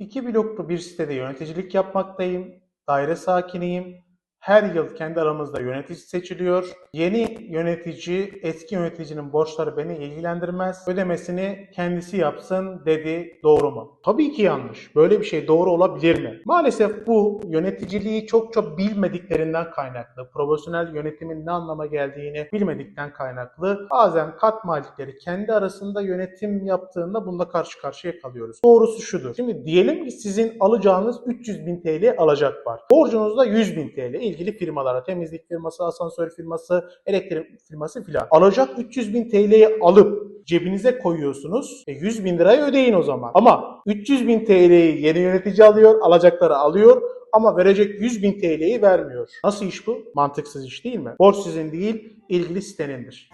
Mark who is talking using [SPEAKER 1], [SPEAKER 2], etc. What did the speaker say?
[SPEAKER 1] İki bloklu bir sitede yöneticilik yapmaktayım. Daire sakiniyim. Her yıl kendi aramızda yönetici seçiliyor. Yeni yönetici eski yöneticinin borçları beni ilgilendirmez. Ödemesini kendisi yapsın dedi. Doğru mu? Tabii ki yanlış. Böyle bir şey doğru olabilir mi? Maalesef bu yöneticiliği çok çok bilmediklerinden kaynaklı. Profesyonel yönetimin ne anlama geldiğini bilmedikten kaynaklı. Bazen kat malikleri kendi arasında yönetim yaptığında bunda karşı karşıya kalıyoruz. Doğrusu şudur. Şimdi diyelim ki sizin alacağınız 300 bin TL alacak var. Borcunuz da 100 bin TL ilgili firmalara, temizlik firması, asansör firması, elektrik firması filan. Alacak 300 bin TL'yi alıp cebinize koyuyorsunuz. E 100 bin lirayı ödeyin o zaman. Ama 300 bin TL'yi yeni yönetici alıyor, alacakları alıyor ama verecek 100 bin TL'yi vermiyor. Nasıl iş bu? Mantıksız iş değil mi? Borç sizin değil, ilgili sitenindir.